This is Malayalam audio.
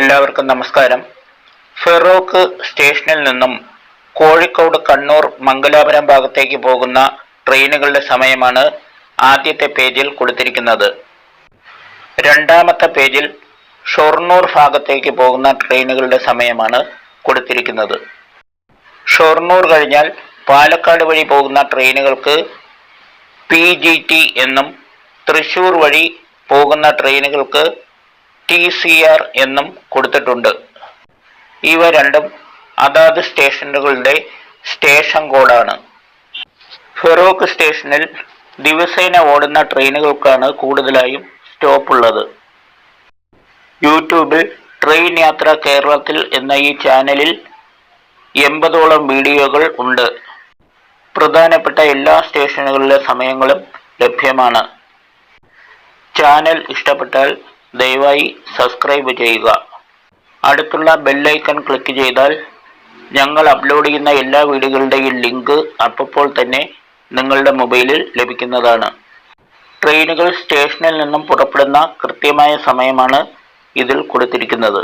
എല്ലാവർക്കും നമസ്കാരം. ഫെറോക്ക് സ്റ്റേഷനിൽ നിന്നും കോഴിക്കോട് കണ്ണൂർ മംഗലാപുരം ഭാഗത്തേക്ക് പോകുന്ന ട്രെയിനുകളുടെ സമയമാണ് ആദ്യത്തെ പേജിൽ കൊടുത്തിരിക്കുന്നത്. രണ്ടാമത്തെ പേജിൽ ഷൊർണൂർ ഭാഗത്തേക്ക് പോകുന്ന ട്രെയിനുകളുടെ സമയമാണ് കൊടുത്തിരിക്കുന്നത്. ഷൊർണൂർ കഴിഞ്ഞാൽ പാലക്കാട് വഴി പോകുന്ന ട്രെയിനുകൾക്ക് പി എന്നും തൃശൂർ വഴി പോകുന്ന ട്രെയിനുകൾക്ക് ടി സി ആർ എന്നും കൊടുത്തിട്ടുണ്ട്. ഇവ രണ്ടും അതാത് സ്റ്റേഷനുകളുടെ സ്റ്റേഷൻ കോഡാണ്. ഫെറോക്ക് സ്റ്റേഷനിൽ ദിവസേന ഓടുന്ന ട്രെയിനുകൾക്കാണ് കൂടുതലായും സ്റ്റോപ്പ് ഉള്ളത് യൂട്യൂബിൽ ട്രെയിൻ യാത്ര കേരളത്തിൽ എന്ന ഈ ചാനലിൽ എൺപതോളം വീഡിയോകൾ ഉണ്ട്. പ്രധാനപ്പെട്ട എല്ലാ സ്റ്റേഷനുകളിലെ സമയങ്ങളും ലഭ്യമാണ്. ചാനൽ ഇഷ്ടപ്പെട്ടാൽ ദയവായി സബ്സ്ക്രൈബ് ചെയ്യുക. അടുത്തുള്ള ബെല്ലൈക്കൺ ക്ലിക്ക് ചെയ്താൽ ഞങ്ങൾ അപ്ലോഡ് ചെയ്യുന്ന എല്ലാ വീഡിയോകളുടെയും ലിങ്ക് അപ്പോൾ തന്നെ നിങ്ങളുടെ മൊബൈലിൽ ലഭിക്കുന്നതാണ്. ട്രെയിനുകൾ സ്റ്റേഷനിൽ നിന്നും പുറപ്പെടുന്ന കൃത്യമായ സമയമാണ് ഇതിൽ കൊടുത്തിരിക്കുന്നത്.